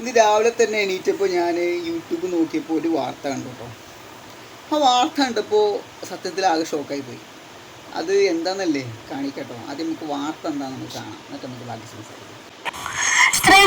ഇന്ന് രാവിലെ തന്നെ എണീറ്റപ്പോൾ ഞാൻ യൂട്യൂബ് നോക്കിയപ്പോൾ ഒരു വാർത്ത കണ്ടു കേട്ടോ ആ വാർത്ത കണ്ടപ്പോൾ സത്യത്തിൽ ആകെ ഷോക്കായി പോയി. അത് എന്താണെന്നല്ലേ കാണിക്കട്ടോ. ആദ്യം നമുക്ക് വാർത്ത എന്താണെന്ന് കാണാം. എന്നിട്ട് നമുക്ക് ബാക്കി സംസാരിക്കാം.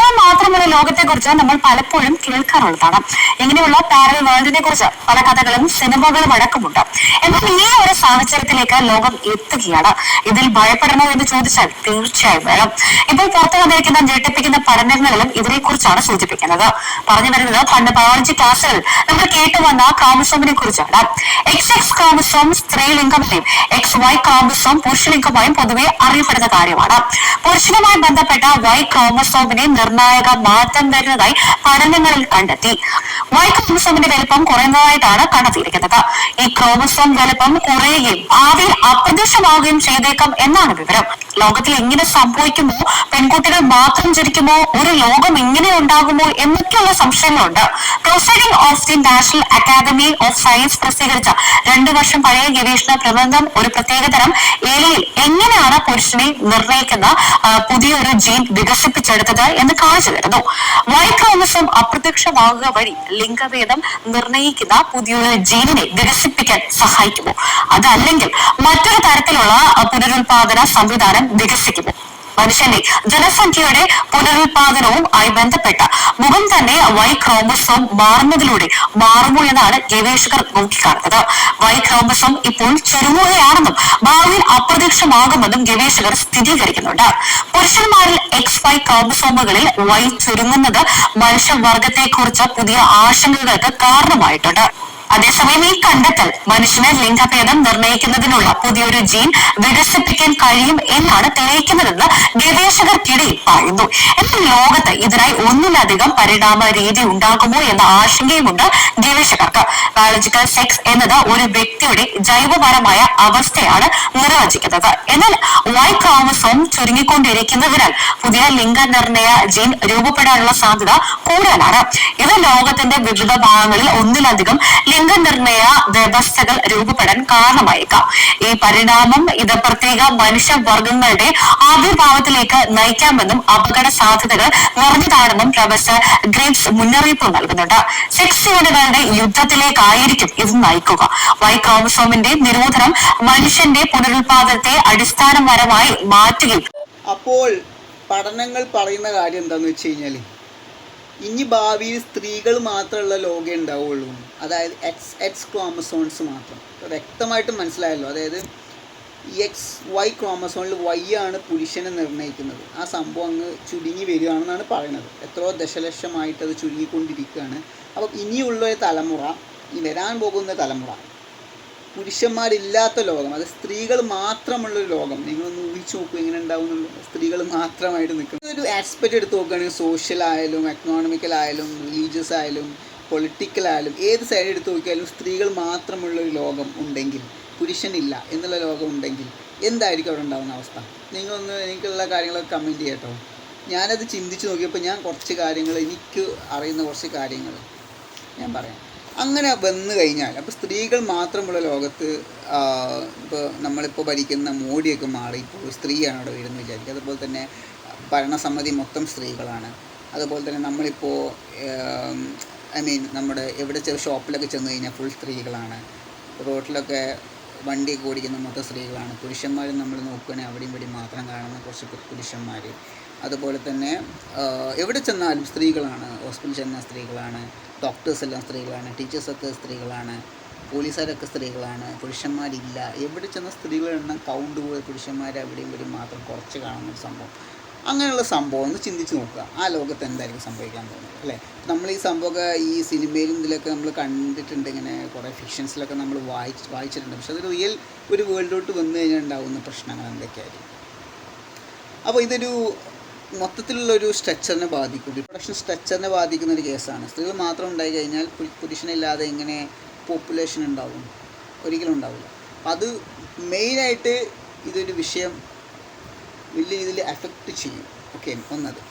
സ്ത്രീകൾ മാത്രമുള്ള ലോകത്തെ കുറിച്ച് നമ്മൾ പലപ്പോഴും കേൾക്കാറുള്ളതാണ് ഇങ്ങനെയുള്ള പാരൽ വേൾഡിനെ കുറിച്ച് പല കഥകളും സിനിമകളും അടക്കമുണ്ട്. എന്നാൽ ഈ ഒരു സാഹചര്യത്തിലേക്ക് ലോകം എത്തുകയാണ്. ഇതിൽ ഭയപ്പെടണോ എന്ന് ചോദിച്ചാൽ തീർച്ചയായും വേണം. ഇപ്പോൾ പുറത്തു വന്നിരിക്കുന്ന ഞെട്ടിപ്പിക്കുന്ന പഠനങ്ങളും ഇതിനെക്കുറിച്ചാണ് സൂചിപ്പിക്കുന്നത്. പറഞ്ഞു വരുന്നത് പണ്ട് ബയോളജി ക്ലാസ്സുകളിൽ നമ്മൾ കേട്ടു വന്ന ക്രോമസോമിനെ കുറിച്ചാണ് എക്സ് എക്സ് ക്രോമസോം സ്ത്രീലിംഗമായും എക്സ് വൈ ക്രോമസോം പുരുഷലിംഗമായും പൊതുവെ അറിയപ്പെടുന്ന കാര്യമാണ്. പുരുഷനുമായി ബന്ധപ്പെട്ട വൈ ക്രോമസോമിനെ നിർണായക മാറ്റം വരുന്നതായി പഠനങ്ങളിൽ കണ്ടെത്തി. വൈ ക്രോമസോമിന്റെ വലുപ്പം കുറയുന്നതായിട്ടാണ് കണ്ടെത്തിയിരിക്കുന്നത്. ഈ ക്രോമസോം വലുപ്പം കുറയുകയും ഭാവിയിൽ അപ്രത്യക്ഷമാവുകയും ചെയ്തേക്കാം എന്നാണ് വിവരം. ലോകത്തിൽ എങ്ങനെ സംഭവിക്കുമോ പെൺകുട്ടികൾ മാത്രം ജനിക്കുമോ ഒരു ലോകം എങ്ങനെ ഉണ്ടാകുമോ എന്നൊക്കെയുള്ള സംശയങ്ങളുണ്ട്. Proceeding of the national academy of science പ്രസിദ്ധീകരിച്ച രണ്ടു വർഷം പഴയ ഗവേഷണ പ്രബന്ധം ഒരു പ്രത്യേകതരം എലിയിൽ എങ്ങനെയാണ് പുരുഷനെ നിർണയിക്കുന്ന പുതിയൊരു ജീൻ വികസിപ്പിച്ചെടുത്തത് എന്ന് കാണിച്ചു തരുന്നു. വൈ ക്രോമസോം അപ്രത്യക്ഷമാകുക വഴി ലിംഗഭേദം നിർണയിക്കുന്ന പുതിയൊരു ജീനിനെ വികസിപ്പിക്കാൻ സഹായിക്കുമോ? അതല്ലെങ്കിൽ മറ്റൊരു തരത്തിലുള്ള പുനരുൽപാദന സംവിധാനം വികസിക്കുമോ മനുഷ്യന്റെ ജനസംഖ്യയുടെ പുനരുൽപാദനവും ആയി ബന്ധപ്പെട്ട മുഖം തന്നെ വൈ ക്രോമസോം മാറുന്നതിലൂടെ മാറുമോ എന്നാണ് ഗവേഷകർ നോക്കിക്കാണുന്നത്. വൈ ക്രോമസോം ഇപ്പോൾ ചുരുങ്ങുകയാണെന്നും ഭാവിയിൽ അപ്രത്യക്ഷമാകുമെന്നും ഗവേഷകർ സ്ഥിരീകരിക്കുന്നുണ്ട്. പുരുഷന്മാരിൽ എക്സ് വൈ ക്രോമസോമുകളിൽ വൈ ചുരുങ്ങുന്നത് മനുഷ്യവർഗത്തെക്കുറിച്ച് പുതിയ ആശങ്കകൾക്ക് കാരണമായിട്ടുണ്ട്. അതേസമയം ഈ കണ്ടെത്തൽ മനുഷ്യന് ലിംഗഭേദം നിർണയിക്കുന്നതിനുള്ള പുതിയൊരു ജീൻ വികസിപ്പിക്കാൻ കഴിയും എന്നാണ് തെളിയിക്കുന്നതെന്ന് ഗവേഷകർക്കിടയിൽ പറയുന്നു. എന്നാൽ ലോകത്ത് ഇതിനായി ഒന്നിലധികം പരിണാമ രീതി ഉണ്ടാകുമോ എന്ന ആശങ്കയുമുണ്ട് ഗവേഷകർക്ക്. ബയോളജിക്കൽ സെക്സ് എന്നത് ഒരു വ്യക്തിയുടെ ജൈവപരമായ അവസ്ഥയാണ് നിർവചിക്കുന്നത്. എന്നാൽ വൈ ചുരുങ്ങിക്കൊണ്ടിരിക്കുന്നതിനാൽ പുതിയ ലിംഗനിർണയ ജീൻ രൂപപ്പെടാനുള്ള സാധ്യത കൂടുതലാണ്. ഇത് ലോകത്തിന്റെ വിവിധ ഭാഗങ്ങളിൽ ഒന്നിലധികം ലിംഗനിർണയ വ്യവസ്ഥകൾ രൂപപ്പെടാൻ കാരണമായേക്കാം. ഈ പരിണാമം ഇത് പ്രത്യേക മനുഷ്യവർഗങ്ങളുടെ ആവിർഭാവത്തിലേക്ക് നയിക്കാമെന്നും അപകട സാധ്യതകൾ നിറഞ്ഞതാണെന്നും പ്രൊഫസർ ഗ്രീപ്സ് മുന്നറിയിപ്പ് നൽകുന്നുണ്ട്. സെക്സ് യൂണികളുടെ യുദ്ധത്തിലേക്കായിരിക്കും ഇത് നയിക്കുക. വൈ ക്രോമസോമിന്റെ നിരോധനം മനുഷ്യന്റെ പുനരുൽപാദനത്തെ അടിസ്ഥാനപരമായി മാറ്റുകയും അപ്പോൾ പഠനങ്ങൾ പറയുന്ന കാര്യം എന്താണെന്ന് വെച്ച് കഴിഞ്ഞാൽ ഇനി ഭാവിയിൽ സ്ത്രീകൾ മാത്രമുള്ള ലോകേ ഉണ്ടാവുള്ളൂ. അതായത് എക്സ് എക്സ് ക്രോമസോൺസ് മാത്രം. വ്യക്തമായിട്ട് മനസ്സിലായല്ലോ. അതായത് എക്സ് വൈ ക്രോമസോണിൽ വൈ ആണ് പുരുഷനെ നിർണയിക്കുന്നത്. ആ സംഭവം അങ്ങ് ചുരുങ്ങി വരികയാണെന്നാണ് പറയുന്നത്. എത്രയോ ദശലക്ഷമായിട്ട് അത് ചുരുങ്ങിക്കൊണ്ടിരിക്കുകയാണ്. അപ്പം ഇനിയുള്ള തലമുറ ഈ വരാൻ പോകുന്ന തലമുറ പുരുഷന്മാരില്ലാത്ത ലോകം അത് സ്ത്രീകൾ മാത്രമുള്ള ഒരു ലോകം. നിങ്ങളൊന്ന് ഊഹിച്ചു നോക്കൂ എങ്ങനെ ഉണ്ടാവുന്നുള്ളൂ സ്ത്രീകൾ മാത്രമായിട്ട് നിൽക്കും ഒരു ആസ്പെക്റ്റ് എടുത്ത് നോക്കുകയാണെങ്കിൽ സോഷ്യൽ ആയാലും എക്കണോമിക്കൽ ആയാലും റിലീജിയസ് ആയാലും പൊളിറ്റിക്കൽ ആയാലും ഏത് സൈഡ് എടുത്ത് നോക്കിയാലും സ്ത്രീകൾ മാത്രമുള്ള ഒരു ലോകം ഉണ്ടെങ്കിൽ പുരുഷനില്ല എന്നുള്ള ലോകം ഉണ്ടെങ്കിൽ എന്തായിരിക്കും അവിടെ ഉണ്ടാകുന്ന അവസ്ഥ? നിങ്ങളൊന്ന് എനിക്കുള്ള കാര്യങ്ങളൊക്കെ കമന്റ് ചെയ്യട്ടോ ഞാനത് ചിന്തിച്ച് നോക്കിയപ്പോൾ ഞാൻ കുറച്ച് കാര്യങ്ങൾ എനിക്ക് അറിയുന്ന കുറച്ച് കാര്യങ്ങൾ ഞാൻ പറയാം. അങ്ങനെ വന്നു കഴിഞ്ഞാൽ അപ്പോൾ സ്ത്രീകൾ മാത്രമുള്ള ലോകത്ത് ഇപ്പോൾ നമ്മളിപ്പോൾ ഭരിക്കുന്ന മോഡിയൊക്കെ മാറി ഇപ്പോൾ സ്ത്രീയാണ് അവിടെ വരുന്നത് വിചാരിക്കുക. അതുപോലെ തന്നെ ഭരണസമിതി മൊത്തം സ്ത്രീകളാണ്. അതുപോലെ തന്നെ നമ്മളിപ്പോൾ ഐ മീൻ നമ്മുടെ എവിടെ ചെറിയ ഷോപ്പിലൊക്കെ ചെന്ന് കഴിഞ്ഞാൽ ഫുൾ സ്ത്രീകളാണ്. റോട്ടിലൊക്കെ വണ്ടിയൊക്കെ ഓടിക്കുന്ന മൊത്തം സ്ത്രീകളാണ്. പുരുഷന്മാർ നമ്മൾ നോക്കുകയാണെങ്കിൽ അവിടെയും ഇവിടെയും മാത്രം കാണുന്ന കുറച്ച് പുരുഷന്മാർ അതുപോലെ തന്നെ എവിടെ ചെന്നാലും സ്ത്രീകളാണ്. ഹോസ്പിറ്റലിൽ ചെന്ന സ്ത്രീകളാണ്. ഡോക്ടേഴ്സ് എല്ലാം സ്ത്രീകളാണ്. ടീച്ചേഴ്സൊക്കെ സ്ത്രീകളാണ്. പോലീസുകാരൊക്കെ സ്ത്രീകളാണ്. പുരുഷന്മാരില്ല. എവിടെ ചെന്ന സ്ത്രീകളുടെ എണ്ണം കൗണ്ട് പോയ പുരുഷന്മാർ അവിടെയും ഇവിടെയും മാത്രം കുറച്ച് കാണുന്ന ഒരു സംഭവം. അങ്ങനെയുള്ള സംഭവം ഒന്ന് ചിന്തിച്ച് നോക്കുക. ആ ലോകത്ത് എന്തായിരിക്കും സംഭവിക്കാൻ പോകുന്നത് അല്ലേ? നമ്മൾ ഈ സംഭവമൊക്കെ ഈ സിനിമയിലും ഇതിലൊക്കെ നമ്മൾ കണ്ടിട്ടുണ്ട് ഇങ്ങനെ കുറേ ഫിക്ഷൻസിലൊക്കെ നമ്മൾ വായിച്ച് വായിച്ചിട്ടുണ്ട്. പക്ഷെ അത് റിയൽ ഒരു വേൾഡിലോട്ട് വന്നു കഴിഞ്ഞാൽ ഉണ്ടാകുന്ന പ്രശ്നങ്ങൾ എന്തൊക്കെയായിരിക്കും? അപ്പോൾ ഇതൊരു മൊത്തത്തിലുള്ള ഒരു സ്ട്രക്ചറിനെ ബാധിക്കും. റിപ്രൊഡക്ഷൻ സ്ട്രക്ചറിനെ ബാധിക്കുന്ന ഒരു കേസാണ്. സ്ത്രീകൾ മാത്രം ഉണ്ടായി കഴിഞ്ഞാൽ പുരുഷനില്ലാതെ ഇങ്ങനെ പോപ്പുലേഷൻ ഉണ്ടാവും. ഒരിക്കലും ഉണ്ടാവില്ല. അത് മെയിനായിട്ട് ഇതൊരു വിഷയം വലിയ രീതിയിൽ എഫക്റ്റ് ചെയ്യും. ഓക്കെ ഒന്നത്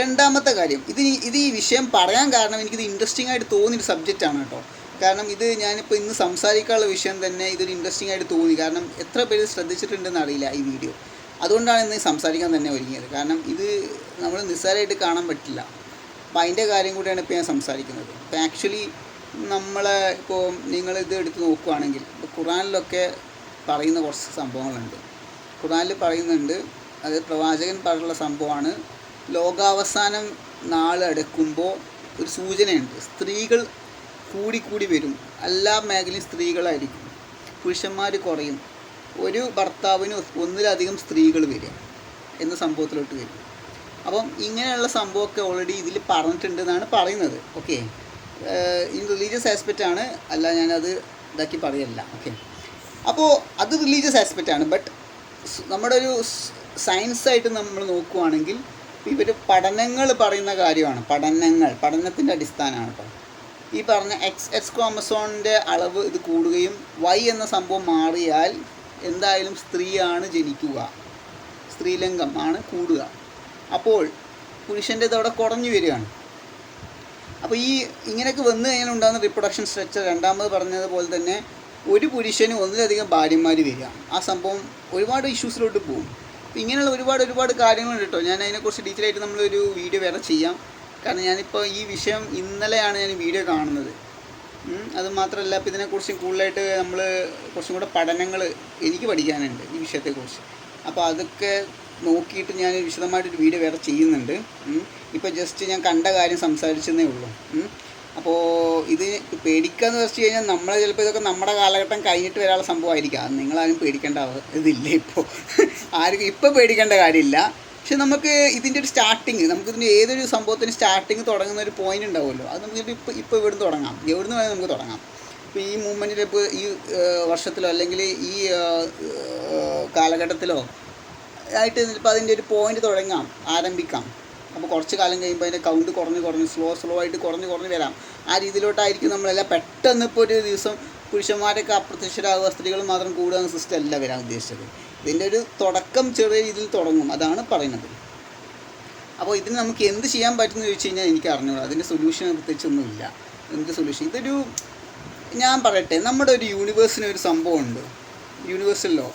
രണ്ടാമത്തെ കാര്യം ഇത് ഇത് ഈ വിഷയം പറയാൻ കാരണം എനിക്കിത് ഇൻട്രസ്റ്റിംഗ് ആയിട്ട് തോന്നിയൊരു ആണ് കേട്ടോ. കാരണം ഇത് ഞാനിപ്പോൾ ഇന്ന് സംസാരിക്കാനുള്ള വിഷയം തന്നെ ഇതൊരു ഇൻട്രസ്റ്റിംഗ് ആയിട്ട് തോന്നി. കാരണം എത്ര പേര് ശ്രദ്ധിച്ചിട്ടുണ്ടെന്ന് അറിയില്ല ഈ വീഡിയോ അതുകൊണ്ടാണ് ഇന്ന് സംസാരിക്കാൻ തന്നെ ഒരുങ്ങിയത്. കാരണം ഇത് നമ്മൾ നിസ്സാരമായിട്ട് കാണാൻ പറ്റില്ല. അപ്പം അതിന്റെ കാര്യം കൂടിയാണ് ഇപ്പോൾ ഞാൻ സംസാരിക്കുന്നത്. ഇപ്പോൾ ആക്ച്വലി നമ്മളെ ഇപ്പോൾ നിങ്ങൾ ഇത് എടുത്ത് നോക്കുകയാണെങ്കിൽ ഇപ്പോൾ ഖുറാനിലൊക്കെ പറയുന്ന കുറച്ച് സംഭവങ്ങളുണ്ട്. ഖുറാനിൽ പറയുന്നുണ്ട് അത് പ്രവാചകൻ പറഞ്ഞുള്ള സംഭവമാണ്. ലോകാവസാനം നാളെടുക്കുമ്പോൾ ഒരു സൂചനയുണ്ട്. സ്ത്രീകൾ കൂടിക്കൂടി കൂടി വരും. എല്ലാ മേഖലയും സ്ത്രീകളായിരിക്കും. പുരുഷന്മാർ കുറയും. ഒരു ഭർത്താവിന് ഒന്നിലധികം സ്ത്രീകൾ വരിക എന്ന സംഭവത്തിലോട്ട് വരും. അപ്പം ഇങ്ങനെയുള്ള സംഭവമൊക്കെ ഓൾറെഡി ഇതിൽ പറഞ്ഞിട്ടുണ്ട് എന്നാണ് പറയുന്നത് ഓക്കെ ഇൻ റിലീജിയസ് ആസ്പെക്റ്റ് ആണ്. അല്ല ഞാനത് ഇതാക്കി പറയല്ല. ഓക്കെ അപ്പോൾ അത് റിലീജിയസ് ആസ്പെക്റ്റ് ആണ്. ബട്ട് നമ്മുടെ ഒരു സയൻസ് ആയിട്ട് നമ്മൾ നോക്കുവാണെങ്കിൽ ഇവർ പഠനങ്ങൾ പറയുന്ന കാര്യമാണ്. പഠനങ്ങൾ പഠനത്തിന്റെ അടിസ്ഥാനമാണ് കേട്ടോ ഈ പറഞ്ഞ എക്സ് എക്സ് ക്രോമസോണിന്റെ അളവ് ഇത് കൂടുകയും വൈ എന്ന സംഭവം മാറിയാൽ എന്തായാലും സ്ത്രീയാണ് ജനിക്കുക. സ്ത്രീലിംഗം ആണ് കൂടുക. അപ്പോൾ പുരുഷന്റെ ഇതവിടെ കുറഞ്ഞു വരികയാണ്. അപ്പോൾ ഈ ഇങ്ങനെയൊക്കെ വന്നു കഴിഞ്ഞാൽ ഉണ്ടാകുന്ന റിപ്രൊഡക്ഷൻ സ്ട്രക്ചർ രണ്ടാമത് പറഞ്ഞതുപോലെ തന്നെ ഒരു പുരുഷന് ഒന്നിലധികം ഭാര്യമാർ വരിക. ആ സംഭവം ഒരുപാട് ഇഷ്യൂസിലോട്ട് പോകും. അപ്പോൾ ഇങ്ങനെയുള്ള ഒരുപാട് ഒരുപാട് കാര്യങ്ങളുണ്ട് കേട്ടോ ഞാൻ അതിനെക്കുറിച്ച് ഡീറ്റെയിൽ ആയിട്ട് നമ്മളൊരു വീഡിയോ വേറെ ചെയ്യാം. കാരണം ഞാനിപ്പോൾ ഈ വിഷയം ഇന്നലെയാണ് ഞാൻ വീഡിയോ കാണുന്നത്. അത് മാത്രമല്ല ഇപ്പോൾ ഇതിനെക്കുറിച്ച് കൂടുതലായിട്ട് നമ്മൾ കുറച്ചും കൂടെ പഠനങ്ങൾ എനിക്ക് പഠിക്കാനുണ്ട് ഈ വിഷയത്തെക്കുറിച്ച്. അപ്പോൾ അതൊക്കെ നോക്കിയിട്ട് ഞാൻ വിശദമായിട്ടൊരു വീഡിയോ വേറെ ചെയ്യുന്നുണ്ട്. ഇപ്പോൾ ജസ്റ്റ് ഞാൻ കണ്ട കാര്യം സംസാരിച്ചെന്നേ ഉള്ളൂ. അപ്പോൾ ഇത് പേടിക്കാന്ന് വെച്ച് കഴിഞ്ഞാൽ നമ്മളെ ചിലപ്പോൾ ഇതൊക്കെ നമ്മുടെ കാലഘട്ടം കഴിഞ്ഞിട്ട് വരാനുള്ള സംഭവമായിരിക്കാം. അത് നിങ്ങളാരും പേടിക്കേണ്ട ഇതില്ല ഇപ്പോൾ ആരും ഇപ്പോൾ പേടിക്കേണ്ട കാര്യമില്ല. പക്ഷെ നമുക്ക് ഇതിന്റെ ഒരു സ്റ്റാർട്ടിങ് നമുക്ക് ഇതിന്റെ ഏതൊരു സംഭവത്തിന് സ്റ്റാർട്ടിങ് തുടങ്ങുന്ന ഒരു പോയിന്റ് ഉണ്ടാവുമല്ലോ. അത് നമുക്ക് ഇപ്പോൾ ഇപ്പോൾ ഇവിടുന്ന് തുടങ്ങാം. എവിടുന്ന് വേണമെങ്കിൽ നമുക്ക് തുടങ്ങാം. ഇപ്പോൾ ഈ മൂവ്മെന്റിൽ ഇപ്പോൾ ഈ വർഷത്തിലോ അല്ലെങ്കിൽ ഈ കാലഘട്ടത്തിലോ ആയിട്ട് ഇപ്പോൾ അതിന്റെ ഒരു പോയിന്റ് തുടങ്ങാം. ആരംഭിക്കാം. അപ്പോൾ കുറച്ച് കാലം കഴിയുമ്പോൾ അതിന്റെ കൗണ്ട് കുറഞ്ഞ് കുറഞ്ഞ് സ്ലോ സ്ലോ ആയിട്ട് കുറഞ്ഞ് കുറഞ്ഞ് വരാം. ആ രീതിയിലോട്ടായിരിക്കും നമ്മളെല്ലാം പെട്ടെന്ന് ഇപ്പോൾ ഒരു ദിവസം പുരുഷന്മാരൊക്കെ അപ്രത്യക്ഷരാകുക സ്ത്രീകൾ മാത്രം കൂടുക സിസ്റ്റം അല്ല വരാൻ ഉദ്ദേശിച്ചത്. ഇതിന്റെ ഒരു തുടക്കം ചെറിയ രീതിയിൽ തുടങ്ങും അതാണ് പറയുന്നത്. അപ്പോൾ ഇതിന് നമുക്ക് എന്ത് ചെയ്യാൻ പറ്റുമെന്ന് ചോദിച്ചു കഴിഞ്ഞാൽ എനിക്ക് അറിഞ്ഞോളൂ അതിന്റെ സൊല്യൂഷൻ പ്രത്യേകിച്ചൊന്നുമില്ല എന്ത് സൊല്യൂഷൻ ഇതൊരു ഞാൻ പറയട്ടെ നമ്മുടെ ഒരു യൂണിവേഴ്സിന് ഒരു സംഭവമുണ്ട്. യൂണിവേഴ്സൽ ലോ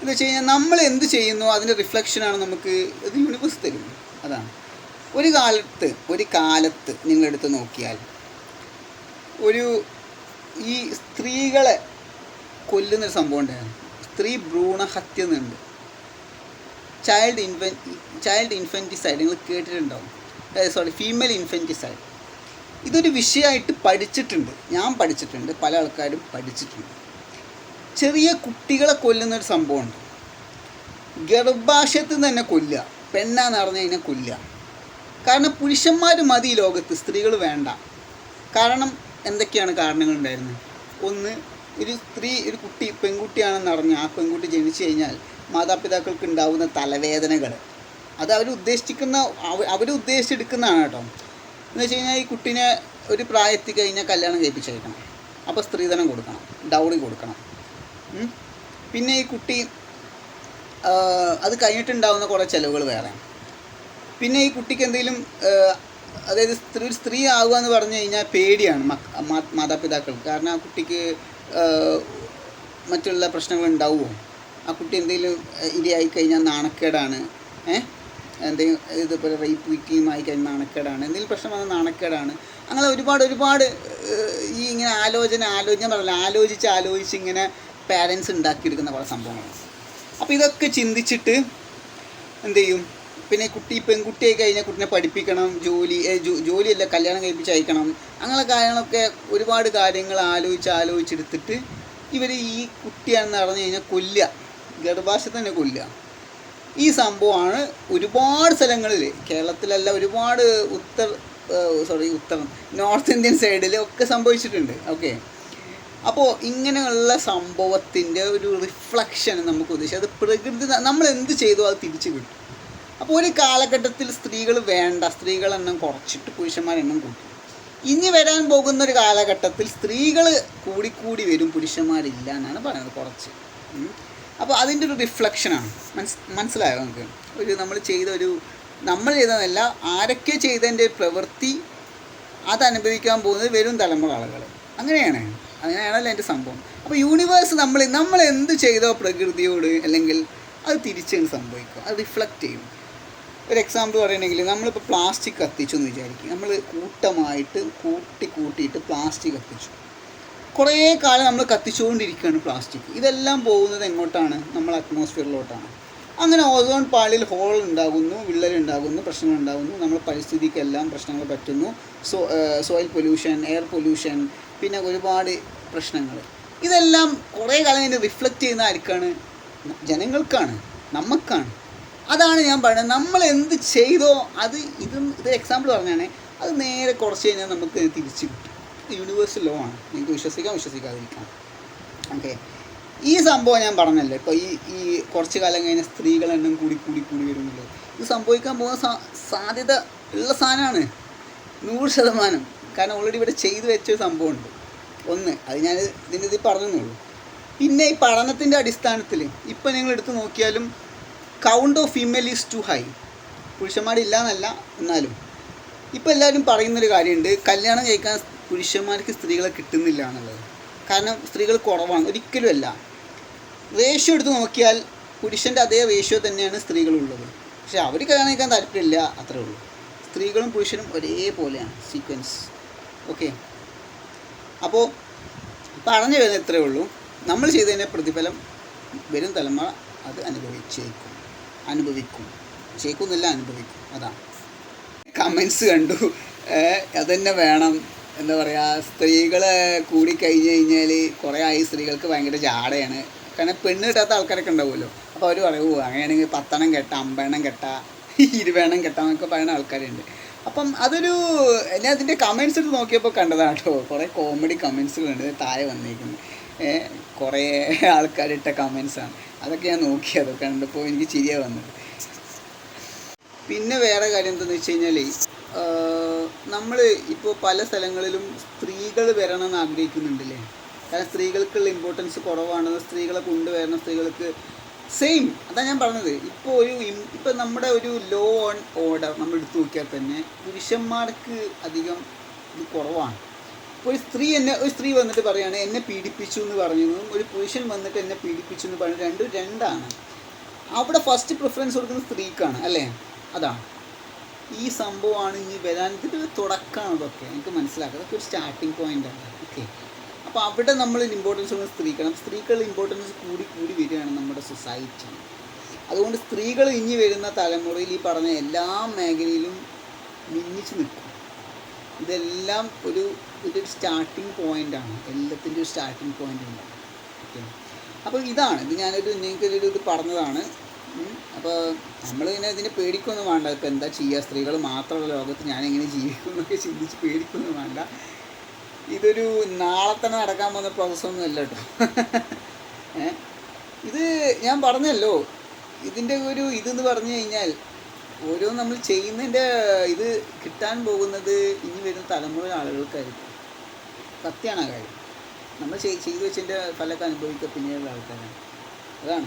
എന്ന് വെച്ച് കഴിഞ്ഞാൽ നമ്മൾ എന്ത് ചെയ്യുന്നു? അതിന്റെ റിഫ്ലക്ഷനാണ് നമുക്ക് ഇത് യൂണിവേഴ്സ് തരും. അതാണ്. ഒരു കാലത്ത് ഒരു കാലത്ത് നിങ്ങളെടുത്ത് നോക്കിയാൽ ഒരു ഈ സ്ത്രീകളെ കൊല്ലുന്നൊരു സംഭവം ഉണ്ടായിരുന്നു സ്ത്രീ ഭ്രൂണഹത്യ എന്നുണ്ട്. ചൈൽഡ് ഇൻഫൻ ചൈൽഡ് ഇൻഫന്റിസൈഡ് നിങ്ങൾ കേട്ടിട്ടുണ്ടാവും. സോറി ഫീമെയിൽ ഇൻഫന്റിസൈഡ് ഇതൊരു വിഷയമായിട്ട് പഠിച്ചിട്ടുണ്ട്. ഞാൻ പഠിച്ചിട്ടുണ്ട്. പല ആൾക്കാരും പഠിച്ചിട്ടുണ്ട്. ചെറിയ കുട്ടികളെ കൊല്ലുന്നൊരു സംഭവമുണ്ട് ഗർഭാശയത്തിൽ നിന്ന് തന്നെ കൊല്ലുക. പെണ്ണാന്ന് പറഞ്ഞു കഴിഞ്ഞാൽ കൊല്ലുക. കാരണം പുരുഷന്മാർ മതി ഈ ലോകത്ത് സ്ത്രീകൾ വേണ്ട. കാരണം എന്തൊക്കെയാണ് കാരണങ്ങൾ ഉണ്ടായിരുന്നത് ഒന്ന് ഒരു സ്ത്രീ ഒരു കുട്ടി പെൺകുട്ടിയാണെന്ന് അറിഞ്ഞ് ആ പെൺകുട്ടി ജനിച്ചു കഴിഞ്ഞാൽ മാതാപിതാക്കൾക്ക് ഉണ്ടാവുന്ന തലവേദനകൾ അത് അവർ ഉദ്ദേശിക്കുന്ന അവർ ഉദ്ദേശിച്ചെടുക്കുന്നതാണ് കേട്ടോ. എന്ന് വെച്ച് കഴിഞ്ഞാൽ ഈ കുട്ടീനെ ഒരു പ്രായത്തിൽ കഴിഞ്ഞാൽ കല്യാണം കഴിപ്പിച്ചേക്കണം. അപ്പോൾ സ്ത്രീധനം കൊടുക്കണം ഡൗറി കൊടുക്കണം. പിന്നെ ഈ കുട്ടി അത് കഴിഞ്ഞിട്ടുണ്ടാവുന്ന കുറേ ചിലവുകൾ വേറെ. പിന്നെ ഈ കുട്ടിക്ക് എന്തെങ്കിലും അതായത് സ്ത്രീ സ്ത്രീ ആവുക എന്ന് പറഞ്ഞു കഴിഞ്ഞാൽ പേടിയാണ് മാതാപിതാക്കൾക്ക് കാരണം ആ കുട്ടിക്ക് മറ്റുള്ള പ്രശ്നങ്ങൾ ഉണ്ടാവുമോ? ആ കുട്ടി എന്തെങ്കിലും ഇരയായി കഴിഞ്ഞാൽ നാണക്കേടാണ്. ഏഹ് എന്തെങ്കിലും ഇതുപോലെ റേപ്പ് വിക്റ്റിം ആയി കഴിഞ്ഞാൽ നാണക്കേടാണ്. എന്തെങ്കിലും പ്രശ്നം വന്നാൽ നാണക്കേടാണ്. അങ്ങനെ ഒരുപാട് ഒരുപാട് ഈ ഇങ്ങനെ ആലോചന ആലോചന പറയില്ല ആലോചിച്ച് ആലോചിച്ച് ഇങ്ങനെ പാരൻസ് ഉണ്ടാക്കിയെടുക്കുന്ന കുറേ സംഭവങ്ങളാണ്. അപ്പോൾ ഇതൊക്കെ ചിന്തിച്ചിട്ട് എന്ത് ചെയ്യും? പിന്നെ കുട്ടി പെൺകുട്ടിയായി കഴിഞ്ഞാൽ കുട്ടിനെ പഠിപ്പിക്കണം ജോലി ജോലിയല്ല കല്യാണം കഴിപ്പിച്ച് അയക്കണം. അങ്ങനെ കാര്യങ്ങളൊക്കെ ഒരുപാട് കാര്യങ്ങൾ ആലോചിച്ച് ആലോചിച്ചെടുത്തിട്ട് ഇവർ ഈ കുട്ടിയാണെന്ന് പറഞ്ഞു കഴിഞ്ഞാൽ കൊല്ലുക. ഗർഭാശയത്തിൽ തന്നെ കൊല്ലുക. ഈ സംഭവമാണ് ഒരുപാട് സ്ഥലങ്ങളിൽ കേരളത്തിലല്ല ഒരുപാട് ഉത്തർ സോറി ഉത്തരം നോർത്ത് ഇന്ത്യൻ സൈഡിൽ ഒക്കെ സംഭവിച്ചിട്ടുണ്ട്. ഓക്കെ അപ്പോൾ ഇങ്ങനെയുള്ള സംഭവത്തിന്റെ ഒരു റിഫ്ലക്ഷൻ നമുക്ക് ഉദ്ദേശിച്ചത് അത് പ്രകൃതി നമ്മൾ എന്ത് ചെയ്തോ അത് തിരിച്ചു കിട്ടും. അപ്പോൾ ഒരു കാലഘട്ടത്തിൽ സ്ത്രീകൾ വേണ്ട സ്ത്രീകൾ എണ്ണം കുറച്ചിട്ട് പുരുഷന്മാരെണ്ണം കൂട്ടി. ഇനി വരാൻ പോകുന്ന ഒരു കാലഘട്ടത്തിൽ സ്ത്രീകൾ കൂടിക്കൂടി വരും പുരുഷന്മാരില്ല എന്നാണ് പറയുന്നത് കുറച്ച്. അപ്പോൾ അതിന്റെ ഒരു റിഫ്ലക്ഷനാണ് മനസ് മനസ്സിലായോ നമുക്ക്? ഒരു നമ്മൾ ചെയ്ത ഒരു നമ്മൾ ചെയ്തതല്ല ആരൊക്കെ ചെയ്തതിന്റെ പ്രവൃത്തി അതനുഭവിക്കാൻ പോകുന്നത് വരും തലമുറ ആളുകൾ. അങ്ങനെയാണ്. അങ്ങനെയാണല്ലോ എന്റെ സംഭവം. അപ്പോൾ യൂണിവേഴ്സ് നമ്മൾ നമ്മൾ എന്ത് ചെയ്തോ പ്രകൃതിയോട് അല്ലെങ്കിൽ അത് തിരിച്ചങ്ങ് സംഭവിക്കും. അത് റിഫ്ലക്റ്റ് ചെയ്യും. ഒരു എക്സാമ്പിൾ പറയുകയാണെങ്കിൽ നമ്മളിപ്പോൾ പ്ലാസ്റ്റിക് കത്തിച്ചു എന്ന് വിചാരിക്കും. നമ്മൾ കൂട്ടമായിട്ട് കൂട്ടി കൂട്ടിയിട്ട് പ്ലാസ്റ്റിക് കത്തിച്ചു. കുറേ കാലം നമ്മൾ കത്തിച്ചുകൊണ്ടിരിക്കുകയാണ് പ്ലാസ്റ്റിക് ഇതെല്ലാം പോകുന്നത് എങ്ങോട്ടാണ്? നമ്മൾ അറ്റ്മോസ്ഫിയറിലോട്ടാണ് അങ്ങനെ ഓസോൺ പാളിയിൽ ഹോൾ ഉണ്ടാകുന്നു വിള്ളൽ ഉണ്ടാകുന്നു പ്രശ്നങ്ങൾ ഉണ്ടാകുന്നു നമ്മൾ പരിസ്ഥിതിക്കെല്ലാം പ്രശ്നങ്ങൾ പറ്റുന്നു so soil pollution air pollution പിന്നെ ഒരുപാട് പ്രശ്നങ്ങൾ. ഇതെല്ലാം കുറേ കാലം റിഫ്ലക്റ്റ് ചെയ്യുന്ന ആർക്കാണ്? ജനങ്ങൾക്കാണ് നമുക്കാണ് അതാണ് ഞാൻ പറയുന്നത്. നമ്മൾ എന്ത് ചെയ്തോ അത് ഇതും ഇത് എക്സാമ്പിൾ പറഞ്ഞാണ് അത് നേരെ കുറച്ച് കഴിഞ്ഞാൽ നമുക്ക് തിരിച്ച് കിട്ടും. യൂണിവേഴ്സൽ ലോ ആണ്. നിങ്ങൾക്ക് വിശ്വസിക്കാം വിശ്വസിക്കാതിരിക്കാം. ഓക്കെ ഈ സംഭവം ഞാൻ പറഞ്ഞല്ലോ. ഇപ്പോൾ ഈ ഈ കുറച്ച് കാലം കഴിഞ്ഞ സ്ത്രീകളുടെ എണ്ണം കൂടി കൂടി കൂടി വരുന്നുള്ളത് ഇത് സംഭവിക്കാൻ പോകുന്ന സാധ്യത ഉള്ള സാധനമാണ്. നൂറ് ശതമാനം. കാരണം ഓൾറെഡി ഇവിടെ ചെയ്തു വെച്ച സംഭവമുണ്ട്. ഒന്ന് അത് ഞാൻ ഇതിന്റെ ഇത് പറഞ്ഞെന്നുള്ളൂ പിന്നെ ഈ പഠനത്തിന്റെ അടിസ്ഥാനത്തിൽ ഇപ്പം നിങ്ങൾ എടുത്ത് നോക്കിയാലും count of female is too high പുരുഷന്മാരില്ല എന്നല്ല എന്നാലും. ഇപ്പോൾ എല്ലാവരും പറയുന്നൊരു കാര്യമുണ്ട് കല്യാണം കഴിക്കാൻ പുരുഷന്മാർക്ക് സ്ത്രീകളെ കിട്ടുന്നില്ല എന്നുള്ളത്. കാരണം സ്ത്രീകൾ കുറവാണ് ഒരിക്കലുമല്ല. റേഷ്യോ എടുത്ത് നോക്കിയാൽ പുരുഷന്റെ അതേ റേഷ്യോ തന്നെയാണ് സ്ത്രീകളുള്ളത്. പക്ഷേ അവർ കല്യാണം കഴിക്കാൻ താല്പര്യമില്ല അത്രേ ഉള്ളൂ. സ്ത്രീകളും പുരുഷനും ഒരേപോലെയാണ് സീക്വൻസ് ഓക്കെ അപ്പോൾ പറഞ്ഞു വരുന്നത് ഇത്രയേ ഉള്ളൂ. നമ്മൾ ചെയ്തതിന്റെ പ്രതിഫലം വരും തലമുറ അത് അനുഭവിച്ചേക്കും. അനുഭവിക്കും. ചെയ്ക്കുന്നില്ല അനുഭവിക്കും. അതാണ്. കമൻസ് കണ്ടു. അതന്നെ വേണം. എന്താ പറയുക സ്ത്രീകൾ കൂടി കഴിഞ്ഞ് കഴിഞ്ഞാൽ കുറേ ആയി സ്ത്രീകൾക്ക് ഭയങ്കര ജാടയാണ്. കാരണം പെണ്ണ് കിട്ടാത്ത ആൾക്കാരൊക്കെ ഉണ്ടാവുമല്ലോ. അപ്പോൾ അവർ പറയൂ അങ്ങനെയാണെങ്കിൽ പത്തെണ്ണം കെട്ട അമ്പെണ്ണം കെട്ട ഇരുപെണ്ണം കെട്ട എന്നൊക്കെ പറയുന്ന ആൾക്കാരുണ്ട്. അപ്പം അതൊരു ഞാൻ അതിന്റെ കമൻസ് എടുത്ത് നോക്കിയപ്പോൾ കണ്ടതാണ് കേട്ടോ. കുറേ കോമഡി കമൻസുകളുണ്ട് താഴെ വന്നേക്കുന്നത്. കുറേ ആൾക്കാരിട്ട കമൻസാണ് അതൊക്കെ ഞാൻ നോക്കി അതൊക്കെ കണ്ടപ്പോൾ എനിക്ക് ചിരിയാ വന്നത്. പിന്നെ വേറെ കാര്യം എന്താണെന്ന് വെച്ച് കഴിഞ്ഞാൽ നമ്മൾ ഇപ്പോൾ പല സ്ഥലങ്ങളിലും സ്ത്രീകൾ വരണം എന്ന് ആഗ്രഹിക്കുന്നുണ്ടല്ലേ? കാരണം സ്ത്രീകൾക്കുള്ള ഇമ്പോർട്ടൻസ് കുറവാണ് സ്ത്രീകളെ കൊണ്ടുവരണം സ്ത്രീകൾക്ക് സെയിം അതാണ് ഞാൻ പറഞ്ഞത്. ഇപ്പോൾ ഒരു ഇപ്പം നമ്മുടെ ഒരു ലോ ഓൺ ഓർഡർ നമ്മൾ എടുത്തു നോക്കിയാൽ തന്നെ പുരുഷന്മാർക്ക് അധികം ഇത് കുറവാണ്. ഒരു സ്ത്രീ എന്നെ ഒരു സ്ത്രീ വന്നിട്ട് പറയാണ് എന്നെ പീഡിപ്പിച്ചു എന്ന് പറഞ്ഞതും ഒരു പുരുഷൻ വന്നിട്ട് എന്നെ പീഡിപ്പിച്ചു എന്ന് പറയുന്നത് രണ്ടും രണ്ടാണ്. അവിടെ ഫസ്റ്റ് പ്രിഫറൻസ് കൊടുക്കുന്നത് സ്ത്രീക്കാണ് അല്ലേ? അതാണ് ഈ സംഭവമാണ് ഇനി വരാൻ ഇതിന്റെ ഒരു തുടക്കമാണ് ഇതൊക്കെ. എനിക്ക് മനസ്സിലാക്കുക അതൊക്കെ ഒരു സ്റ്റാർട്ടിങ് പോയിന്റ് ആണ്. ഓക്കെ അപ്പോൾ അവിടെ നമ്മൾ ഇമ്പോർട്ടൻസ് കൊടുക്കുന്നത് സ്ത്രീക്കാണ്. സ്ത്രീകളുടെ ഇമ്പോർട്ടൻസ് കൂടി കൂടി വരികയാണ് നമ്മുടെ സൊസൈറ്റി അതുകൊണ്ട് സ്ത്രീകൾ ഇനി വരുന്ന തലമുറയിൽ ഈ പറഞ്ഞ എല്ലാ മേഖലയിലും മിന്നിച്ച് നിൽക്കും. ഇതെല്ലാം ഒരു ഇതൊരു സ്റ്റാർട്ടിങ് പോയിന്റാണ് എല്ലാത്തിന്റെ ഒരു സ്റ്റാർട്ടിങ് പോയിന്റ് ഉണ്ട്. ഓക്കെ അപ്പോൾ ഇതാണ്. ഇത് ഞാനൊരു നിങ്ങൾക്കൊരു ഇത് പറഞ്ഞതാണ്. അപ്പോൾ നമ്മൾ ഇങ്ങനെ ഇതിനെ പേടിക്കൊന്നും വേണ്ട. ഇപ്പോൾ എന്താ ചെയ്യുക സ്ത്രീകൾ മാത്രമുള്ള ലോകത്ത് ഞാൻ എങ്ങനെ ജീവിക്കും എന്നൊക്കെ ചിന്തിച്ച് പേടിക്കൊന്നും വേണ്ട. ഇതൊരു നാളെ തന്നെ നടക്കാൻ പോകുന്ന പ്രോസസ്സൊന്നും അല്ല കേട്ടോ? ഇത് ഞാൻ പറഞ്ഞല്ലോ. ഇതിന്റെ ഒരു ഇതെന്ന് പറഞ്ഞു കഴിഞ്ഞാൽ ഓരോ നമ്മൾ ചെയ്യുന്നതിന്റെ ഇത് കിട്ടാൻ പോകുന്നത് ഇനി വരുന്ന തലമുറ ആളുകൾക്കായിരിക്കും. സത്യമാണ് ആ കാര്യം. നമ്മൾ ചെയ്- ചെയ്തു വെച്ചതിന്റെ ഫലമൊക്കെ അനുഭവിക്കുക പിന്നീടുള്ള ആൾക്കാരാണ്. അതാണ്.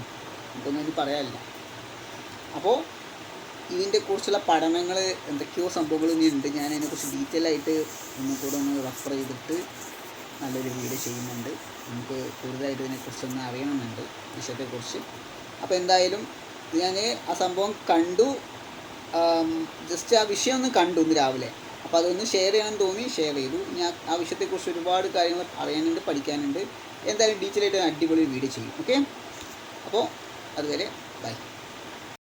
നമുക്കൊന്നും ഇനി പറയാനില്ല. അപ്പോൾ ഇതിന്റെ കുറിച്ചുള്ള പഠനങ്ങൾ എന്തൊക്കെയോ സംഭവങ്ങൾ ഇനി ഉണ്ട്. ഞാൻ അതിനെക്കുറിച്ച് ഡീറ്റെയിൽ ആയിട്ട് ഒന്നും കൂടെ ഒന്ന് റെഫർ ചെയ്തിട്ട് നല്ലൊരു വീഡിയോ ചെയ്യുന്നുണ്ട്. നമുക്ക് കൂടുതലായിട്ട് ഇതിനെക്കുറിച്ചൊന്ന് അറിയണമെന്നുണ്ട് വിഷയത്തെക്കുറിച്ച്. അപ്പോൾ എന്തായാലും ഞാൻ ആ സംഭവം കണ്ടു. ജസ്റ്റ് ആ വിഷയം ഒന്ന് കണ്ടു ഇന്ന് രാവിലെ. അപ്പോൾ അതൊന്ന് ഷെയർ ചെയ്യണം തോന്നി ഷെയർ ചെയ്തു. ഞാൻ ആ വിഷയത്തെക്കുറിച്ച് ഒരുപാട് കാര്യങ്ങൾ അറിയാനുണ്ട് പഠിക്കാനുണ്ട്. എന്തായാലും ഡീറ്റെയിൽ ആയിട്ട് അടിപൊളി വീഡിയോ ചെയ്യും ഓക്കെ അപ്പോൾ അതുവരെ ബൈ